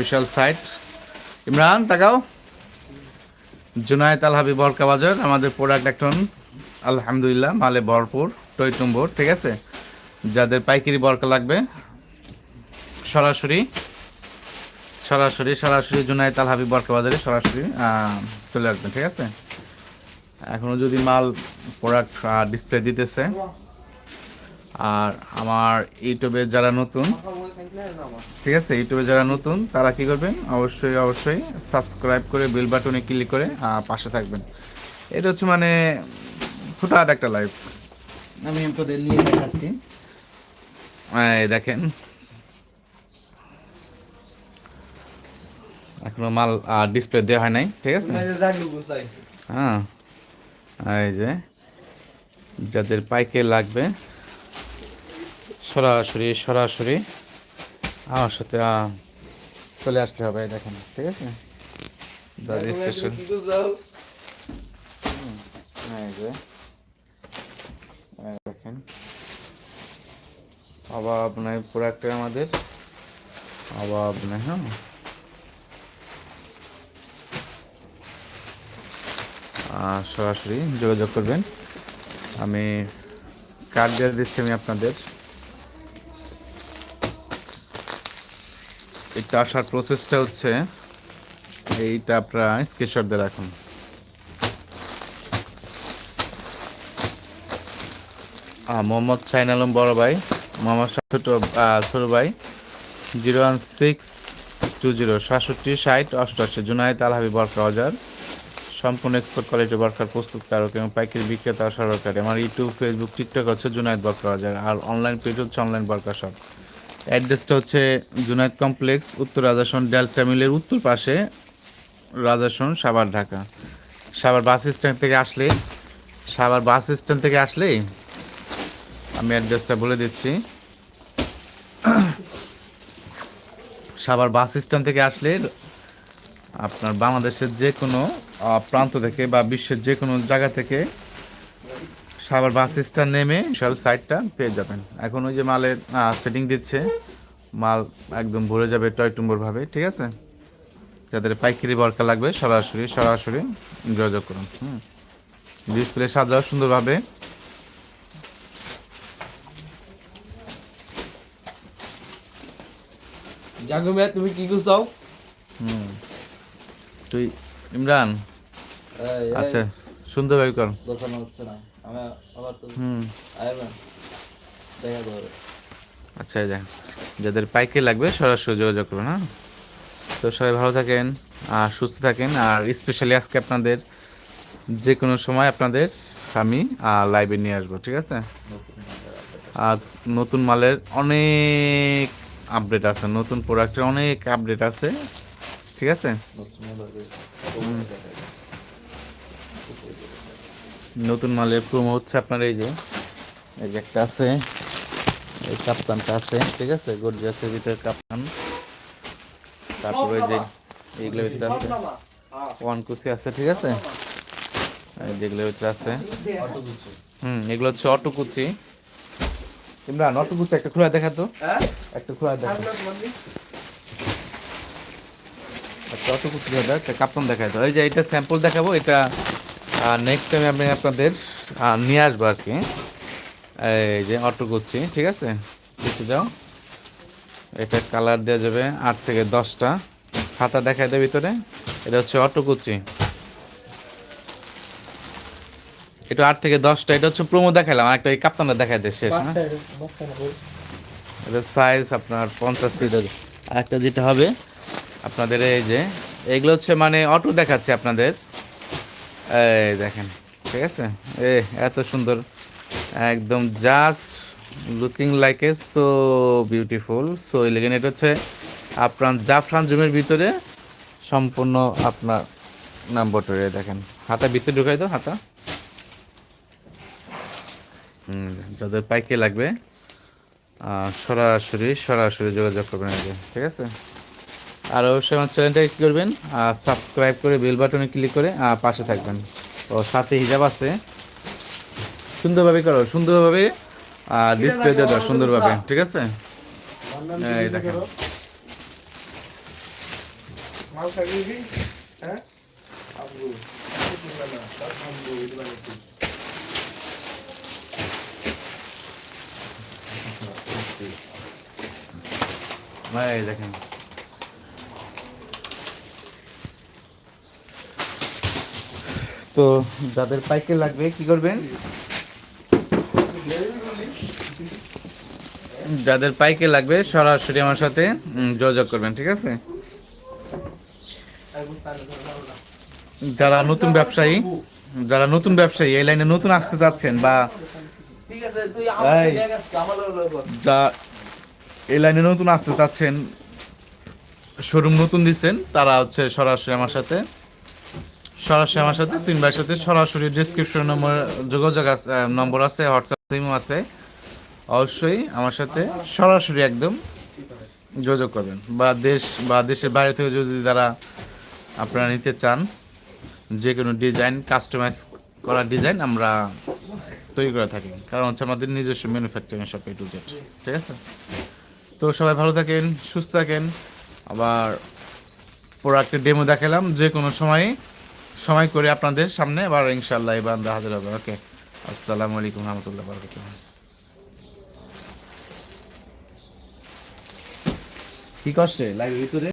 Official site Imran, তাকাও। জুনায়েত আল হাবিব বরকা বাজার, আমাদের প্রোডাক্ট এখন, আলহামদুলিল্লাহ, মালে ভরপুর টইটুম্বর ঠিক আছে? যাদের পাইকারি বরকা লাগবে, সরাসরি সরাসরি সরাসরি জুনায়েত আল হাবিব বরকা বাজারে সরাসরি চলে আসবেন, ঠিক আছে? এখনও যদি মাল প্রোডাক্ট ডিসপ্লে দিতেছে আর আমার ইউটিউবে যারা নতুন ঠিক আছে ইউটিউবে যারা নতুন তারা কি করবেন? অবশ্যই অবশ্যই সাবস্ক্রাইব করে বেল বাটনে ক্লিক করে পাশে থাকবেন। এটা হচ্ছে মানে ফুটাট একটা লাইভ আমি আপনাদের নিয়ে দেখাচ্ছি। দেখেন। এখনও মাল ডিসপ্লে দেওয়া হয় নাই ঠিক আছে? হ্যাঁ এই যে যাদের পাইকে লাগবে সরাসরি সরাসরি আমার সাথে চলে আসতে হবে দেখেন ঠিক আছে? দাদি স্পেশাল দেখেন। অভাব নাই প্রোডাক্টে আমাদের। অভাব নেই হ্যাঁ। সরাসরি যোগাযোগ করবেন। আমি কার্ড দিয়ে দিচ্ছি আমি আপনাদের। এটা আসার প্রসেসটা হচ্ছে এইটা আপনারা স্ক্রিনশট দিয়ে রাখুন মোহাম্মদ শাহিন আলম বড় ভাই, মোহাম্মদ ছোট ছোট ভাই, zero one six two zero, সাতষট্টি, ষাট, অষ্টআশি, জুনায়েদ আল হাবিব বরকা বাজার সম্পূর্ণ এক্সপোর্ট কোয়ালিটি বরকার প্রস্তুতকারক এবং পাইকারি বিক্রেতা সরকারি। আমার ইউটিউব ফেসবুক টিকটক হচ্ছে জুনায়েদ বরকা বাজার আর অনলাইন পেজ হচ্ছে অনলাইন বরকা শপ অ্যাড্রেসটা হচ্ছে জুনায়েদ কমপ্লেক্স, উত্তর রাজাসন, ডেল্টা মিলের উত্তর পাশে রাজাসন, সাভার, ঢাকা। সাভার বাস স্ট্যান্ড থেকে আসলে, সাভার বাস স্ট্যান্ড থেকে আসলেই আমি অ্যাড্রেসটা বলে দিচ্ছি। সাভার বাস স্ট্যান্ড থেকে আসলে আপনার বাংলাদেশের যে কোনো প্রান্ত থেকে বা বিশ্বের যে কোনো জায়গা থেকে সাভার বাস স্ট্যান্ড নেমে, বিশাল সাইডটা পেয়ে যাবেন। এখন ওই যে মালের সেটিং দিচ্ছে। মাল একদম ভরে যাবে টয় টুম্বর ভাবে ঠিক আছে? যাদের পাইকারি বরকা লাগবে সরাসরি সরাসরি যোগাযোগ করুন হুম? ডিসপ্লে সাজাও সুন্দরভাবে। জাগো মিয়া তুমি কি করছাও হুম। তুই ইমরান? আচ্ছা সুন্দরভাবে কর। দোকান হচ্ছে না। আমি আবার তো হুম। আইবেন দেখা আচ্ছা দেখ যাদের পাইকারি লাগবে সরাসরি যোগাযোগ করুন হ্যাঁ? তো সবাই ভালো থাকেন, আর সুস্থ থাকেন, আর স্পেশালি আজকে আপনাদের যে কোনো সময় আপনাদের আমি লাইভে নিয়ে আসব, ঠিক আছে? আর নতুন মালের অনেক আপডেট আছে, নতুন প্রোডাক্টের অনেক আপডেট আছে, ঠিক আছে? নতুন মালের প্রোমো হচ্ছে আপনার এই যে এই যে একটা আছে এই কাপ্তানটা আছে, ঠিক আছে? গর্জিয়াসের ভিতরে কাপ্তান। তারপরে যে এইগুলোর ভিতরে আছে। ওয়ান কুসি আছে, ঠিক আছে? যেগুলোর ভিতরে আছে। হুম, এগুলো হচ্ছে অটো কুচি। ইমরান, অটো কুচি একটা খোলা দেখা তো। একটা খোলা দেখা। একটা অটো কুচি দেখা, একটা কাপ্তান দেখায় তো। এই যে এটা স্যাম্পল দেখাবো, এটা নেক্সট টাইম আমি আপনাদের নিয়ে আসব আর কি। এই যে অটো করছি ঠিক আছে? বেশি যাও। এটা কালার দেওয়া যাবে আট থেকে দশটা। খাতা দেখায় দেয় ভিতরে। এটা হচ্ছে অটো কুচি এটা আট থেকে দশটা, এটা হচ্ছে প্রোমো দেখালাম আর একটা এই কাপ্তানটা দেয় শেষ হ্যাঁ? এটা সাইজ আপনার পঞ্চাশ লিটার আর একটা যেটা হবে, আপনাদের এই যে, এগুলো হচ্ছে মানে অটো দেখাচ্ছে আপনাদের। এই দেখেন, ঠিক আছে? এ, এত সুন্দর। একদম just looking like a so beautiful so elegant এটা হচ্ছে আপনার জাফরান জুমের ভিতরে সম্পূর্ণ আপনার নাম্বারটা দেখেন। হাতা ভিতরে ঢুকাই দাও, হাতা। যাদের পাইকে লাগবে সরাসরি সরাসরি যোগাযোগ করবেন আগে ঠিক আছে? আর অবশ্যই আমার চ্যানেলটাকে কী করবেন সাবস্ক্রাইব করে বেল বাটনে ক্লিক করে পাশে থাকবেন। ও, সাথে হিজাব আছে। সুন্দরভাবে করো সুন্দরভাবে আর ডিসপ্লে দিয়ে দাও সুন্দরভাবে ঠিক আছে? এই দেখেন হ্যাঁ? ভাই দেখেন। তো যাদের পাইকে লাগবে কি করবেন? যাদের পাইকে লাগবে সরাসরি আমার সাথে যোগাযোগ করবেন ঠিক আছে যারা নতুন ব্যবসায়ী যারা নতুন ব্যবসায়ী এই লাইনে নতুন আসতে চাচ্ছেন বা এই। যা লাইনে নতুন আসতে চাচ্ছেন শোরুম নতুন দিচ্ছেন তারা হচ্ছে সরাসরি আমার সাথে সরাসরি আমার সাথে তিন ভাইয়ের সাথে সরাসরি ডিসক্রিপশন নম্বর যোগাযোগ আছে নম্বর আছে হোয়াটসঅ্যাপ আছে অবশ্যই আমার সাথে সরাসরি একদম যোগাযোগ করবেন বা দেশ বা দেশের বাইরে থেকে যদি তারা আপনারা নিতে চান যে কোনো ডিজাইন কাস্টমাইজ করা ডিজাইন আমরা তৈরি করে থাকি। কারণ হচ্ছে আমাদের নিজস্ব manufacturing shop A to Z ঠিক আছে? তো সবাই ভালো থাকেন, সুস্থ থাকেন। আবার প্রোডাক্টের ডেমো দেখালাম যে কোনো সময়ে, সময় করে আপনাদের সামনে আবার ইনশাল্লাহ এবার হাজির হবে। ওকে আসসালামু আলাইকুম রহমতুল্লাহ বারকাতুহ। কি করছে লাইভ ভিতরে